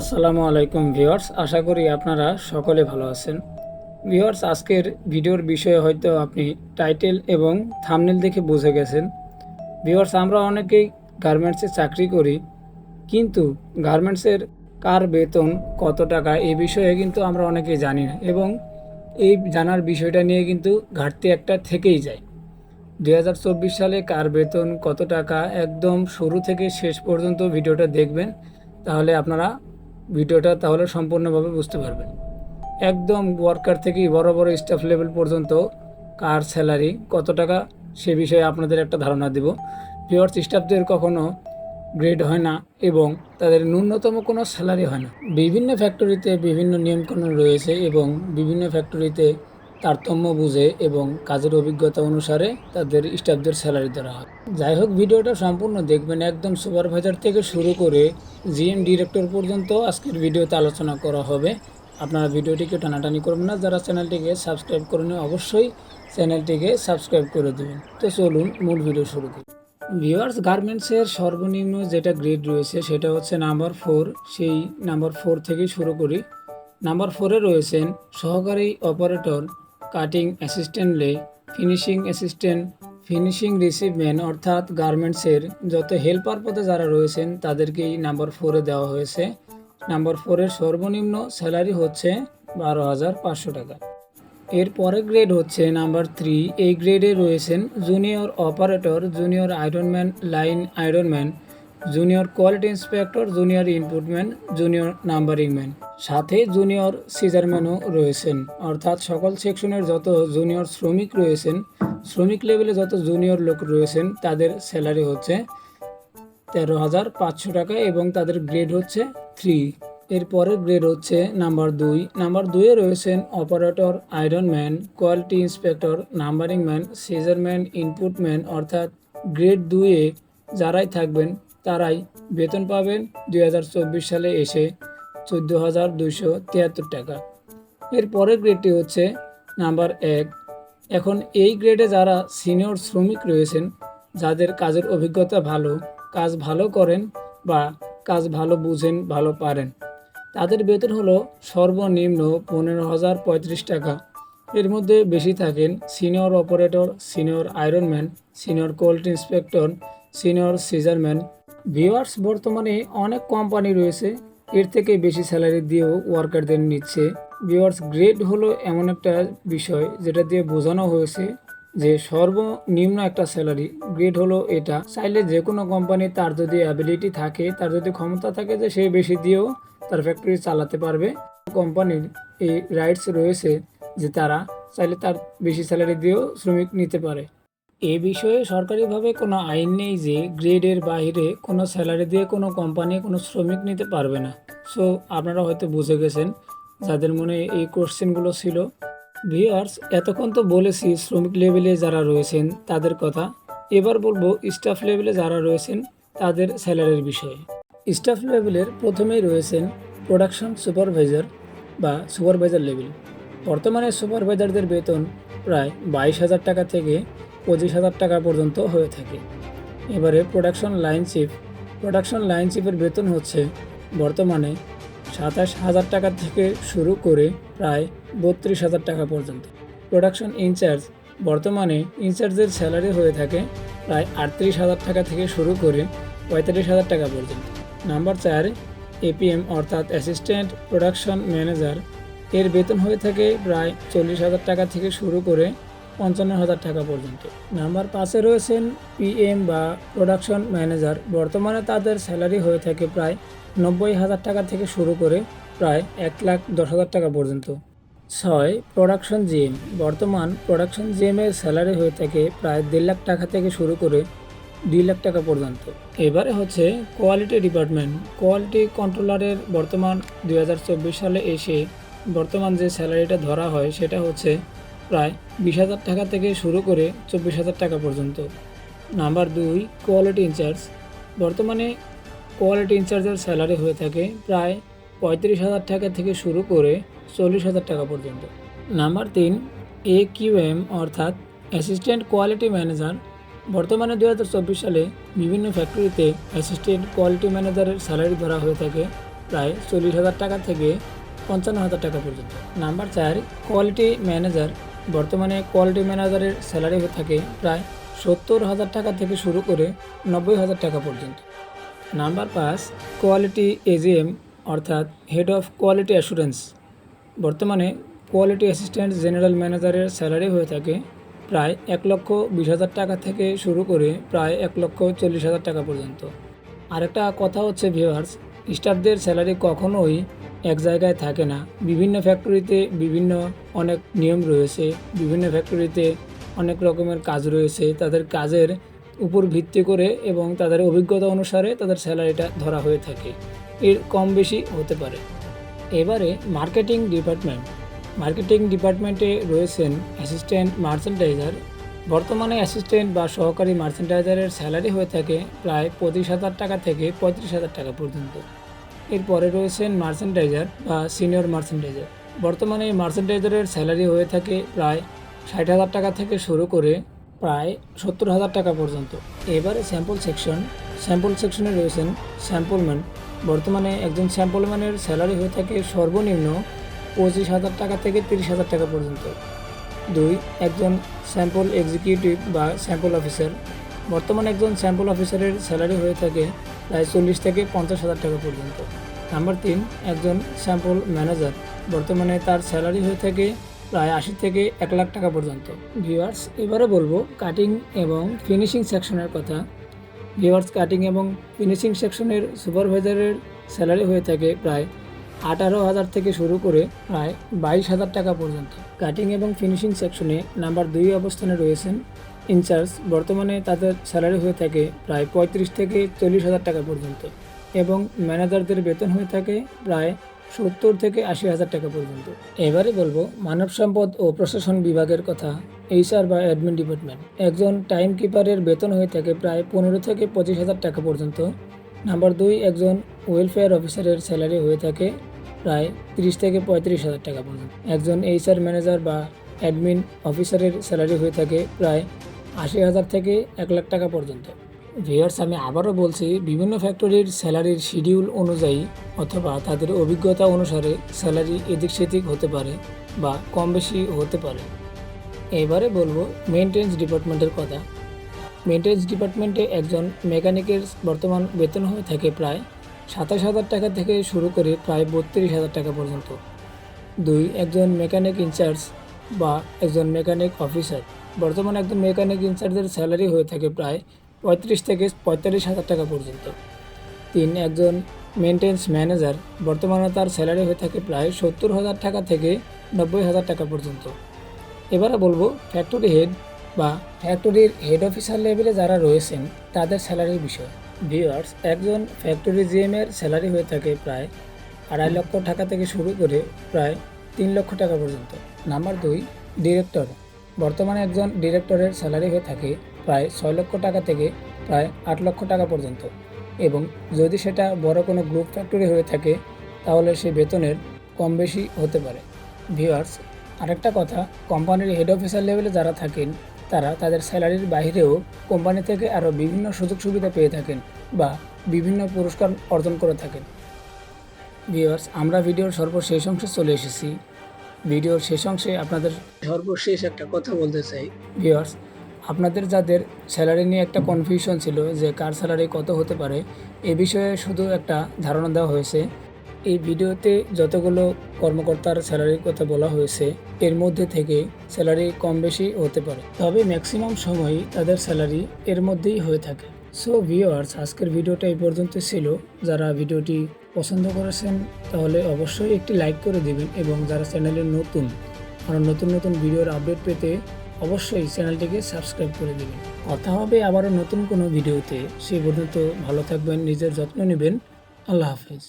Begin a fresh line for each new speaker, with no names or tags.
আসসালামু আলাইকুম ভিউয়ার্স, আশা করি আপনারা সকলে ভালো আছেন। ভিউয়ার্স, আজকের ভিডিওর বিষয়ে হয়তো আপনি টাইটেল এবং থামনেল দেখে বুঝে গেছেন। ভিউয়ার্স, আমরা অনেকেই গার্মেন্টসে চাকরি করি, কিন্তু গার্মেন্টসের কার বেতন, কত টাকা এই বিষয়ে কিন্তু আমরা অনেকেই জানি না এবং এই জানার বিষয়টা নিয়ে কিন্তু ঘাটতি একটা থেকেই যায়। দু হাজার চব্বিশ সালে কার বেতন, কত টাকা, একদম শুরু থেকে শেষ পর্যন্ত ভিডিওটা দেখবেন, তাহলে আপনারা ভিডিওটা তাহলে সম্পূর্ণভাবে বুঝতে পারবেন। একদম ওয়ার্কার থেকে বড় বড় স্টাফ লেভেল পর্যন্ত কার স্যালারি কত টাকা, সে বিষয়ে আপনাদের একটা ধারণা দেব। ভিওয়ার্স স্টাফদের কখনো গ্রেড হয় না এবং তাদের ন্যূনতম কোনো স্যালারি হয় না। বিভিন্ন ফ্যাক্টরিতে বিভিন্ন নিয়মকানুন রয়েছে এবং বিভিন্ন ফ্যাক্টরিতে তারতম্য বুঝে এবং কাজের অভিজ্ঞতা অনুসারে তাদের স্টাফদের স্যালারি দেওয়া হয়। যাই হোক ভিডিওটা সম্পূর্ণ দেখবেন একদম সুপারভাইজার থেকে শুরু করে জিএম ডিরেক্টর পর্যন্ত আজকের ভিডিওতে আলোচনা করা হবে। আপনারা ভিডিওটিকে টানাটানি করবেন না। যারা চ্যানেলটিকে সাবস্ক্রাইব করেন অবশ্যই চ্যানেলটিকে সাবস্ক্রাইব করে দেবেন। তো চলুন মূল ভিডিও শুরু করি। ভিওয়ার্স গার্মেন্টসের সর্বনিম্ন যেটা গ্রেড রয়েছে সেটা হচ্ছে নাম্বার ফোর। সেই নাম্বার ফোর থেকে শুরু করি। নাম্বার ফোরে রয়েছেন সহকারী অপারেটর কাটিং অ্যাসিস্ট্যান্ট লে ফিনিশিং অ্যাসিস্ট্যান্ট, ফিনিশিং রিসিভমেন্ট অর্থাৎ গার্মেন্টসের যত হেল্পার পদে যারা রয়েছেন তাদেরকেই নাম্বার ফোরে দেওয়া হয়েছে। নাম্বার ফোরের সর্বনিম্ন স্যালারি হচ্ছে বারো হাজার পাঁচশো টাকা। এর পরের গ্রেড হচ্ছে নাম্বার থ্রি। এই গ্রেডে রয়েছেন junior operator, junior iron man, line iron man. Junior quality inspector, junior input man, junior numbering man. সাথে জুনিয়র সিজারম্যানও রয়েছেন। অর্থাৎ সকল সেকশনের যত জুনিয়র শ্রমিক রয়েছেন, শ্রমিক লেভেলে যত জুনিয়র লোক রয়েছেন, তাদের স্যালারি হচ্ছে তেরো হাজার পাঁচশো টাকা এবং তাদের গ্রেড হচ্ছে থ্রি। এর পরের গ্রেড হচ্ছে নাম্বার দুই। নাম্বার দুইয়ে রয়েছেন operator, iron man, quality inspector, numbering man scissor man input man অর্থাৎ গ্রেড দুইয়ে যারাই থাকবেন তারাই বেতন পাবেন দুই হাজার চব্বিশ সালে এসে চোদ্দ হাজার দুইশো টাকা। এর পরের গ্রেডটি হচ্ছে নাম্বার এক। এখন এই গ্রেডে যারা সিনিয়র শ্রমিক রয়েছেন, যাদের কাজের অভিজ্ঞতা ভালো, কাজ ভালো করেন বা কাজ ভালো বুঝেন, ভালো পারেন, তাদের বেতন হলো সর্বনিম্ন পনেরো হাজার পঁয়ত্রিশ টাকা। এর মধ্যে বেশি থাকেন senior operator senior iron man senior quality inspector senior scissor man viewers বর্তমানে অনেক কোম্পানি রয়েছে। এর থেকে বেশি স্যালারি দিয়েও ওয়ার্কারদের নিচ্ছে। ভিওয়ার্স গ্রেড হলো এমন একটা বিষয় যেটা দিয়ে বোঝানো হয়েছে যে সর্বনিম্ন একটা স্যালারি, গ্রেড হলো এটা। চাইলে যে কোনো কোম্পানি তার যদি অ্যাবিলিটি থাকে, তার যদি ক্ষমতা থাকে যে সে বেশি দিয়েও তার ফ্যাক্টরি চালাতে পারবে। কোম্পানির এই রাইটস রয়েছে যে তারা চাইলে তার বেশি স্যালারি দিয়েও শ্রমিক নিতে পারে। এ বিষয়ে সরকারিভাবে কোনো আইন নেই যে গ্রেডের বাইরে কোনো স্যালারি দিয়ে কোনো কোম্পানি কোনো শ্রমিক নিতে পারবে না। সো আপনারা হয়তো বুঝে গেছেন যাদের মনে এই কোশ্চেনগুলো ছিল। ভিউয়ার্স, এতক্ষণ তো বলেছি শ্রমিক লেভেলে যারা রয়েছেন তাদের কথা। এবার বলব স্টাফ লেভেলে যারা রয়েছেন তাদের স্যালারির বিষয়ে। স্টাফ লেভেলের প্রথমেই রয়েছেন প্রোডাকশন সুপারভাইজার বা সুপারভাইজার লেভেল। বর্তমানে সুপারভাইজারদের বেতন প্রায় বাইশ হাজার টাকা থেকে পঁচিশ হাজার টাকা পর্যন্ত হয়ে থাকে। এবারে production line chief production line চিফের বেতন হচ্ছে বর্তমানে সাতাশ হাজার টাকা থেকে শুরু করে প্রায় বত্রিশ হাজার টাকা পর্যন্ত। প্রোডাকশন ইনচার্জ বর্তমানে ইনচার্জের স্যালারি হয়ে থাকে প্রায় আটত্রিশ হাজার টাকা থেকে শুরু করে পঁয়তাল্লিশ হাজার টাকা পর্যন্ত। নাম্বার চার এপিএম অর্থাৎ অ্যাসিস্ট্যান্ট প্রোডাকশন ম্যানেজার এর বেতন হয়ে থাকে প্রায় চল্লিশ হাজার টাকা থেকে শুরু করে পঞ্চান্ন হাজার টাকা পর্যন্ত। নাম্বার পাঁচে রয়েছেন পিএম বা প্রোডাকশন ম্যানেজার। বর্তমানে তাদের স্যালারি হয়ে থাকে প্রায় নব্বই হাজার টাকা থেকে শুরু করে প্রায় এক লাখ দশ হাজার টাকা পর্যন্ত। ছয়, প্রোডাকশন জিএম। বর্তমান প্রোডাকশন জিএমের স্যালারি হয়ে থাকে প্রায় দেড় লাখ টাকা থেকে শুরু করে দুই লাখ টাকা পর্যন্ত। এবারে হচ্ছে কোয়ালিটি ডিপার্টমেন্ট। কোয়ালিটি কন্ট্রোলারের বর্তমান দু হাজার চব্বিশ সালে এসে বর্তমান যে স্যালারিটা ধরা হয় সেটা হচ্ছে প্রায় বিশ হাজার টাকা থেকে শুরু করে চব্বিশ হাজার টাকা পর্যন্ত। নাম্বার দুই, কোয়ালিটি ইনচার্জ। বর্তমানে কোয়ালিটি ইনচার্জের স্যালারি হয়ে থাকে প্রায় পঁয়ত্রিশ হাজার টাকা থেকে শুরু করে চল্লিশ হাজার টাকা পর্যন্ত। নাম্বার তিন এ কিউএম অর্থাৎ অ্যাসিস্ট্যান্ট কোয়ালিটি ম্যানেজার। বর্তমানে দু হাজার চব্বিশ সালে বিভিন্ন ফ্যাক্টরিতে অ্যাসিস্ট্যান্ট কোয়ালিটি ম্যানেজারের স্যালারি ধরা হয়ে থাকে প্রায় চল্লিশ হাজার টাকা থেকে পঞ্চান্ন হাজার টাকা পর্যন্ত। নাম্বার চার, কোয়ালিটি ম্যানেজার। বর্তমানে কোয়ালিটি ম্যানেজারের স্যালারি হয়ে থাকে প্রায় সত্তর হাজার টাকা থেকে শুরু করে নব্বই হাজার টাকা পর্যন্ত। নাম্বার পাঁচ, কোয়ালিটি এজিএম অর্থাৎ হেড অফ কোয়ালিটি অ্যাসুরেন্স বর্তমানে কোয়ালিটি অ্যাসিস্ট্যান্ট জেনারেল ম্যানেজারের স্যালারি হয়ে থাকে প্রায় এক লক্ষ বিশ হাজার টাকা থেকে শুরু করে প্রায় এক লক্ষ চল্লিশ হাজার টাকা পর্যন্ত। আরেকটা কথা হচ্ছে ভিউয়ার্স স্টাফদের স্যালারি কখনোই এক জায়গায় থাকে না। বিভিন্ন ফ্যাক্টরিতে বিভিন্ন অনেক নিয়ম রয়েছে। বিভিন্ন ফ্যাক্টরিতে অনেক রকমের কাজ রয়েছে। তাদের কাজের উপর ভিত্তি করে এবং তাদের অভিজ্ঞতা অনুসারে তাদের স্যালারিটা ধরা হয়ে থাকে। এর কম বেশি হতে পারে। এবারে মার্কেটিং ডিপার্টমেন্ট। মার্কেটিং ডিপার্টমেন্টে রয়েছেন অ্যাসিস্ট্যান্ট মার্চেন্ডাইজার বর্তমানে অ্যাসিস্ট্যান্ট বা সহকারী মার্চেন্ডাইজারের স্যালারি হয়ে থাকে প্রায় পঁচিশ হাজার টাকা থেকে পঁয়ত্রিশ হাজার টাকা পর্যন্ত। এরপরে রয়েছেন মার্চেন্ডাইজার বা সিনিয়র মার্চেন্ডাইজার বর্তমানে এই মার্চেন্ডাইজারের স্যালারি হয়ে থাকে প্রায় ষাট হাজার টাকা থেকে শুরু করে প্রায় সত্তর হাজার টাকা পর্যন্ত। এবারে স্যাম্পল সেকশন, স্যাম্পল সেকশনে রয়েছেন স্যাম্পলম্যান। বর্তমানে একজন স্যাম্পলম্যানের স্যালারি হয়ে থাকে সর্বনিম্ন পঁচিশ হাজার টাকা থেকে তিরিশ হাজার টাকা পর্যন্ত। দুই, একজন স্যাম্পল এক্সিকিউটিভ বা স্যাম্পল অফিসার। বর্তমানে একজন স্যাম্পল অফিসারের স্যালারি হয়ে থাকে প্রায় চল্লিশ থেকে পঞ্চাশ হাজার টাকা পর্যন্ত। নাম্বার তিন, একজন স্যাম্পল ম্যানেজার বর্তমানে তার স্যালারি হয়ে থাকে প্রায় আশি থেকে এক লাখ টাকা পর্যন্ত। ভিউয়ার্স এবারে বলব কাটিং এবং ফিনিশিং সেকশনের কথা। ভিউয়ার্স কাটিং এবং ফিনিশিং সেকশনের সুপারভাইজারের স্যালারি হয়ে থাকে প্রায় আঠারো হাজার থেকে শুরু করে প্রায় বাইশ হাজার টাকা পর্যন্ত। কাটিং এবং ফিনিশিং সেকশনে নাম্বার দুই অবস্থানে রয়েছেন ইনচার্জ বর্তমানে তাদের স্যালারি হয়ে থাকে প্রায় পঁয়ত্রিশ থেকে চল্লিশ হাজার টাকা পর্যন্ত এবং ম্যানেজারদের বেতন হয়ে থাকে প্রায় সত্তর থেকে আশি হাজার টাকা পর্যন্ত। এবারে বলব, মানব সম্পদ ও প্রশাসন বিভাগের কথা, এইচআর বা অ্যাডমিন ডিপার্টমেন্ট। একজন টাইম কিপারের বেতন হয়ে থাকে প্রায় পনেরো থেকে পঁচিশ হাজার টাকা পর্যন্ত। নাম্বার দুই, একজন ওয়েলফেয়ার অফিসারের স্যালারি হয়ে থাকে প্রায় তিরিশ থেকে পঁয়ত্রিশ হাজার টাকা পর্যন্ত। একজন এইচআর ম্যানেজার বা অ্যাডমিন অফিসারের স্যালারি হয়ে থাকে প্রায় আশি হাজার থেকে এক লাখ টাকা পর্যন্ত। ভিউয়ার্স আমি আবারও বলছি, বিভিন্ন ফ্যাক্টরির স্যালারির শিডিউল অনুযায়ী অথবা তাদের অভিজ্ঞতা অনুসারে স্যালারি এদিক সেদিক হতে পারে বা কম বেশি হতে পারে। এবারে বলব মেনটেন্স ডিপার্টমেন্টের কথা। মেনটেন্স ডিপার্টমেন্টে একজন মেকানিকের বর্তমান বেতন হয়ে থাকে প্রায় সাতাশ হাজার টাকা থেকে শুরু করে প্রায় বত্রিশ হাজার টাকা পর্যন্ত। দুই, একজন মেকানিক ইনচার্জ বা একজন মেকানিক অফিসার বর্তমানে একজন মেকানিক ইনচার্জের স্যালারি হয়ে থাকে প্রায় পঁয়ত্রিশ থেকে পঁয়তাল্লিশ হাজার টাকা পর্যন্ত। তিন একজন মেনটেন্স ম্যানেজার বর্তমানে তার স্যালারি হয়ে থাকে প্রায় সত্তর হাজার টাকা থেকে নব্বই হাজার টাকা পর্যন্ত। এবারে বলব ফ্যাক্টরি হেড বা ফ্যাক্টরির হেড অফিসার লেভেলে যারা রয়েছেন, তাদের স্যালারির বিষয়। ভিউয়ার্স একজন ফ্যাক্টরি জিএমের স্যালারি হয়ে থাকে প্রায় আড়াই লক্ষ টাকা থেকে শুরু করে প্রায় তিন লক্ষ টাকা পর্যন্ত। নাম্বার দুই ডিরেক্টর বর্তমানে একজন ডিরেক্টরের স্যালারি হয়ে থাকে প্রায় ছয় লক্ষ টাকা থেকে প্রায় আট লক্ষ টাকা পর্যন্ত। এবং যদি সেটা বড় কোনো গ্রুপ ফ্যাক্টরি হয়ে থাকে, তাহলে সে বেতনের কম বেশি হতে পারে। ভিউয়ার্স, আরেকটা কথা, কোম্পানির হেড অফিসার লেভেলে যারা থাকেন, তারা তাদের স্যালারির বাইরেও কোম্পানি থেকে আরও বিভিন্ন সুযোগ সুবিধা পেয়ে থাকেন বা বিভিন্ন পুরস্কার অর্জন করে থাকেন। ভিউয়ার্স, আমরা ভিডিওর সর্বশেষ অংশে চলে এসেছি। ভিডিওর শেষ অংশে আপনাদের সর্বশেষ একটা কথা বলতে চাই। ভিউয়ার্স আপনাদের যাদের স্যালারি নিয়ে একটা কনফিউশন ছিল যে কার স্যালারি কত হতে পারে এ বিষয়ে শুধু একটা ধারণা দেওয়া হয়েছে। এই ভিডিওতে যতগুলো কর্মকর্তার স্যালারির কথা বলা হয়েছে এর মধ্যে থেকে স্যালারি কম বেশি হতে পারে। তবে ম্যাক্সিমাম সময়ই তাদের স্যালারি এর মধ্যেই হয়ে থাকে। সো ভিওয়ার্স আজকের ভিডিওটা এই পর্যন্ত ছিল। যারা ভিডিওটি পছন্দ করেছেন, তাহলে অবশ্যই একটি লাইক করে দেবেন এবং যারা চ্যানেলে নতুন আরও নতুন নতুন ভিডিওর আপডেট পেতে অবশ্যই চ্যানেলটিকে সাবস্ক্রাইব করে দেবেন। কথা হবে আবারও নতুন কোনো ভিডিওতে। সে পর্যন্ত ভালো থাকবেন, নিজের যত্ন নেবেন। আল্লাহ হাফেজ।